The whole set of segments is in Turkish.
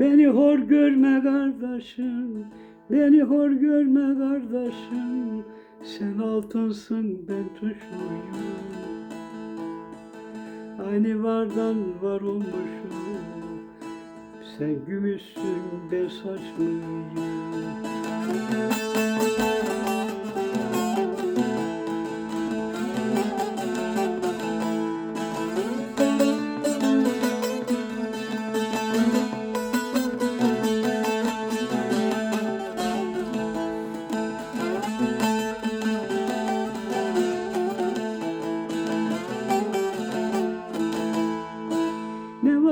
Beni hor görme kardeşim, beni hor görme kardeşim. Sen altınsın ben tuşmuyum. Aynı vardan var olmuşum. Sen gümüşsün ben saç mıyım?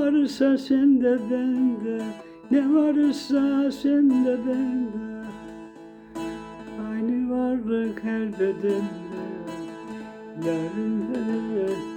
Varsa sende bende, ne varsa sende bende. Aynı varlık her bedende, yarın yarın